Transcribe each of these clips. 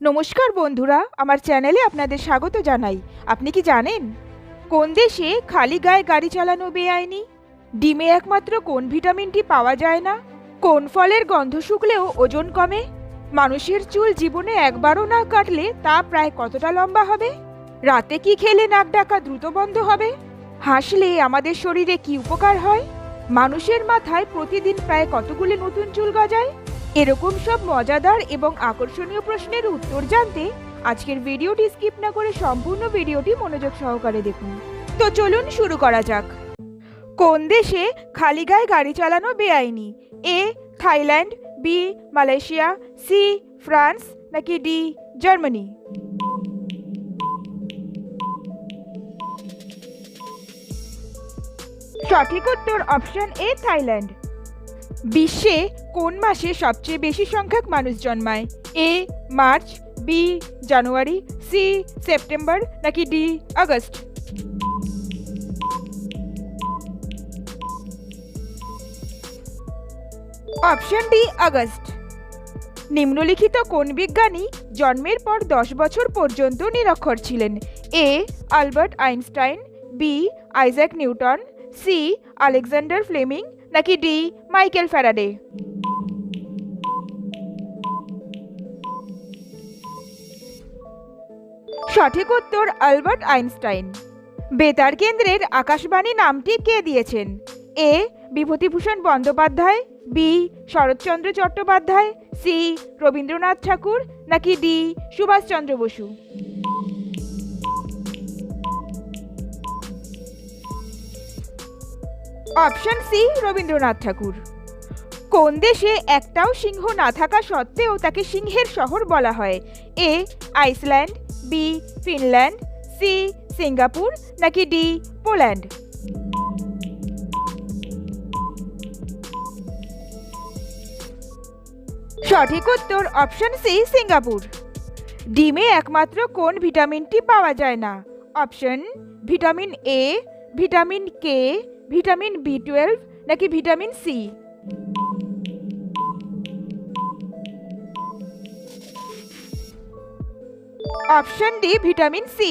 নমস্কার বন্ধুরা, আমার চ্যানেলে আপনাদের স্বাগত জানাই। আপনি কি জানেন? কোন দেশে খালি গায়ে গাড়ি চালানো বেআইনি? ডিমে একমাত্র কোন ভিটামিনটি পাওয়া যায় না? কোন ফলের গন্ধ শুকলেও ওজন কমে? মানুষের চুল জীবনে একবারও না কাটলে তা প্রায় কতটা লম্বা হবে? রাতে কি খেলে নাক ডাকা দ্রুত বন্ধ হবে? হাসলে আমাদের শরীরে কি উপকার হয়? মানুষের মাথায় প্রতিদিন প্রায় কতগুলি নতুন চুল গজায়? এরকম সব মজাদার এবং আকর্ষণীয় প্রশ্নের উত্তর জানতে আজকের ভিডিওটি স্কিপ না করে সম্পূর্ণ ভিডিওটি মনোযোগ সহকারে দেখুন। তো চলুন শুরু করা যাক। কোন দেশে খালি গায়ে গাড়ি চালানো বেআইনি? A, Thailand, B, Malaysia, C, France, নাকি ডি, জার্মানি? সঠিক উত্তর অপশন এ, থাইল্যান্ড। বিশ্বে কোন মাসে সবচেয়ে বেশি সংখ্যক মানুষ জন্মায়? A, March, B, January, C, September, নাকি D, August? Option D, August. নিম্নলিখিত কোন বিজ্ঞানী জন্মের পর দশ বছর পর্যন্ত নিরক্ষর ছিলেন? A, Albert Einstein, B Isaac Newton, C, Alexander Fleming নাকি ডি মাইকেল ফ্যারাডে সঠিক উত্তর আলবার্ট আইনস্টাইন। বেতার কেন্দ্রের আকাশবাণী নামটি কে দিয়েছেন? A, Bibhutibhushan Bandyopadhyay, B, Saratchandra Chattopadhyay, C, Rabindranath Thakur, নাকি D, Subhashchandra Basu? Option C, Rabindranath Thakur. কোন দেশে একটাও সিংহ না থাকা সত্ত্বেও তাকে সিংহের শহর বলা হয়? A, Iceland, B, Finland, C, Singapore, নাকি ডি, পোল্যান্ড? সঠিক উত্তর অপশন সি, সিঙ্গাপুর। ডিমে একমাত্র কোন ভিটামিনটি পাওয়া যায় না? Option, vitamin A, vitamin K vitamin B twelve নাকি vitamin C option D vitamin C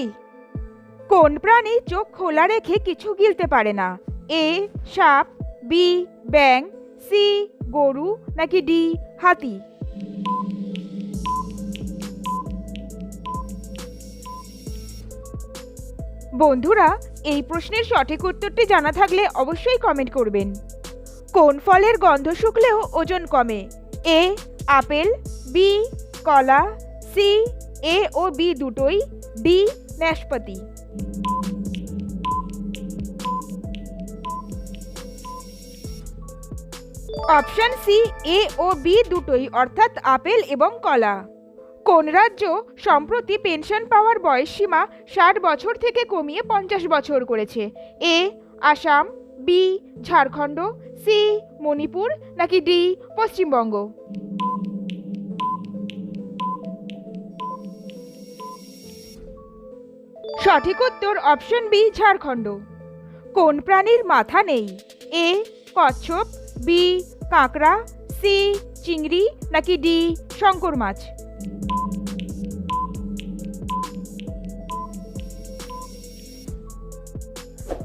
কোন প্রাণী চোখ খোলা রেখে কিছু গিলতে পারে না? এ সাপ বি ব্যাং সি গরু নাকি ডি হাতি? বন্ধুরা, এই প্রশ্নের সঠিক উত্তরটি জানা থাকলে অবশ্যই কমেন্ট করবেন। কোন ফলের গন্ধ শুকলেও ওজন কমে? এ, আপেল, বি, কলা, সি, এ ও বি দুটোই, ডি, নাশপাতি। অপশন সি, এ ও বি দুটোই, অর্থাৎ আপেল এবং কলা। কোন রাজ্য সম্প্রতি পেনশন পাওয়ার বয়সসীমা ষাট বছর থেকে কমিয়ে পঞ্চাশ বছর করেছে? A, Assam, B, Jharkhand, C, Manipur, নাকি ডি, পশ্চিমবঙ্গ? সঠিক উত্তর অপশন বি, ঝাড়খণ্ড। কোন প্রাণীর মাথা নেই? এ, কচ্ছপ, বি, কাঁকড়া, সি, চিংড়ি, নাকি ডি, শঙ্কর মাছ?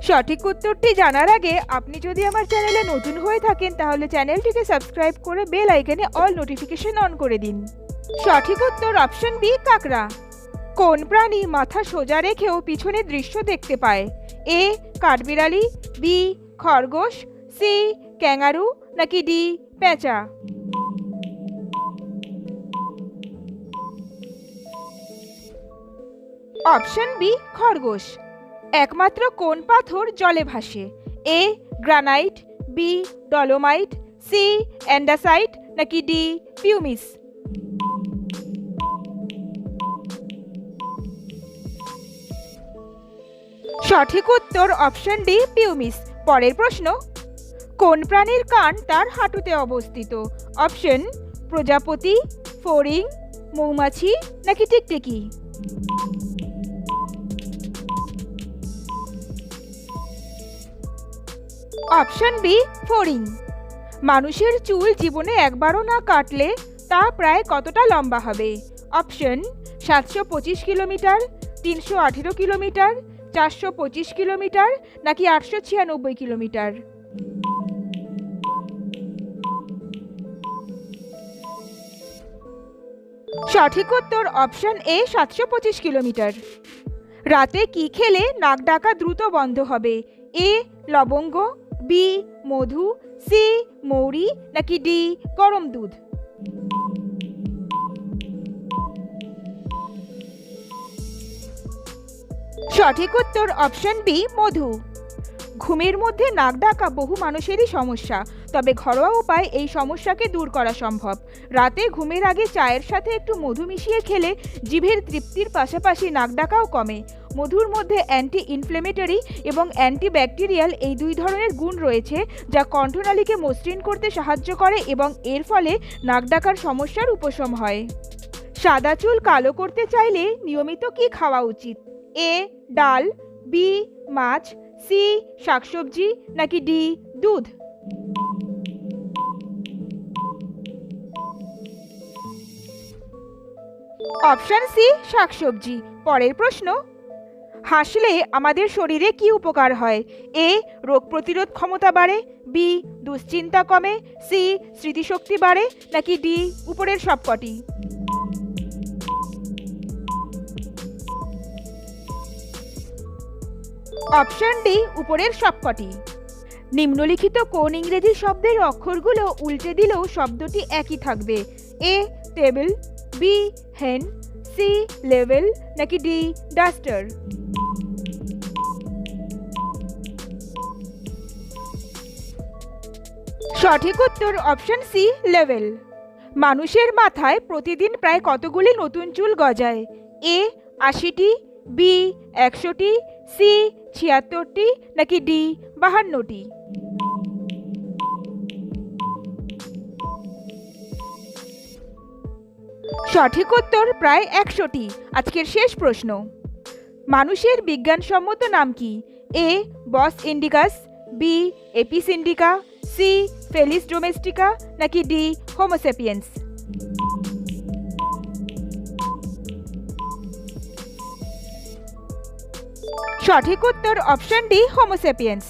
সঠিক উত্তরটি জানার আগে আপনি যদি আমার চ্যানেলে নতুন হয়ে থাকেন, তাহলে চ্যানেলটিকে সাবস্ক্রাইব করে বেল আইকনে অল নোটিফিকেশন অন করে দিন। সঠিক উত্তর অপশন বি, কাঁকড়া। কোন প্রাণী মাথা সোজা রেখেও পিছনের দৃশ্য দেখতে পায়? এ, কাঠবিড়ালি, বি, খরগোশ, সি, ক্যাঙ্গারু, নাকি ডি, পেঁচা? অপশন বি, খরগোশ। একমাত্র কোন পাথর জলে ভাসে? A, granite, B, dolomite, C, andesite, নাকি ডি, পিউমিস? সঠিক উত্তর অপশন ডি, পিউমিস। পরের প্রশ্ন, কোন প্রাণীর কান তার হাঁটুতে অবস্থিত? অপশন, প্রজাপতি, ফড়িং, মৌমাছি, নাকি টিকটিকি? অপশন বি ফোরিং মানুষের চুল জীবনে একবারও না কাটলে তা প্রায় কতটা লম্বা হবে? অপশন সাতশো পঁচিশ কিলোমিটার, তিনশো আঠেরো কিলোমিটার, চারশো পঁচিশ কিলোমিটার, নাকি আটশো ছিয়ানব্বই কিলোমিটার? সঠিক উত্তর অপশন এ সাতশো পঁচিশ কিলোমিটার। রাতে কি খেলে নাক ডাকা দ্রুত বন্ধ হবে? এ, লবঙ্গ, বি, মধু, সি, মৌরি, নাকি ডি, গরম দুধ? সঠিক উত্তর অপশন বি, মধু। ঘুমের মধ্যে নাক ডাকা বহু মানুষেরই সমস্যা। তবে ঘরোয়া উপায় এই সমস্যাকে দূর করা সম্ভব। রাতে ঘুমের আগে চায়ের সাথে একটু মধু মিশিয়ে খেলে জিভের তৃপ্তির পাশাপাশি নাক ডাকাও কমে। মধুর মধ্যে অ্যান্টি ইনফ্লেমেটরি এবং অ্যান্টিব্যাকটেরিয়াল এই দুই ধরনের গুণ রয়েছে, যা কণ্ঠনালীকে মসৃণ করতে সাহায্য করে এবং এর ফলে নাক ডাকার সমস্যার উপশম হয়। সাদা চুল কালো করতে চাইলে নিয়মিত কি খাওয়া উচিত? এ, ডাল, বি, মাছ, সি, শাকসবজি, নাকি ডি, দুধ? অপশন সি, শাকসবজি। পরের প্রশ্ন, হাসলে আমাদের শরীরে কি উপকার হয়? এ, রোগ প্রতিরোধ ক্ষমতা বাড়ে, বি, দুশ্চিন্তা কমে, সি, স্মৃতিশক্তি বাড়ে, নাকি ডি, উপরের সবকটি? অপশন ডি, উপরের সবকটি। নিম্নলিখিত কোন ইংরেজি শব্দের অক্ষরগুলো উল্টে দিলেও শব্দটি একই থাকবে? A, table B hen C level নাকি ডি ডাস্টার সঠিক উত্তর অপশন সি লেভেল মানুষের মাথায় প্রতিদিন প্রায় কতগুলি নতুন চুল গজায়? এ আশিটি বি একশোটি সি ছিয়াত্তরটি, নাকি ডি বাহান্নটি? সঠিক উত্তর প্রায় একশোটি। আজকের শেষ প্রশ্ন। মানুষের বিজ্ঞানসম্মত নাম কি? A. Bos indicus, B. Apis indica, C. Felis domestica, নাকি ডি. হোমোসেপিয়েন্স সঠিক উত্তর অপশন ডি হোমোসেপিয়েন্স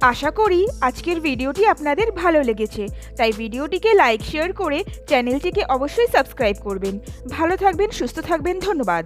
আশা করি আজকের ভিডিওটি আপনাদের ভালো লেগেছে। তাই ভিডিওটিকে লাইক শেয়ার করে চ্যানেলটিকে অবশ্যই সাবস্ক্রাইব করবেন। ভালো থাকবেন সুস্থ থাকবেন ধন্যবাদ।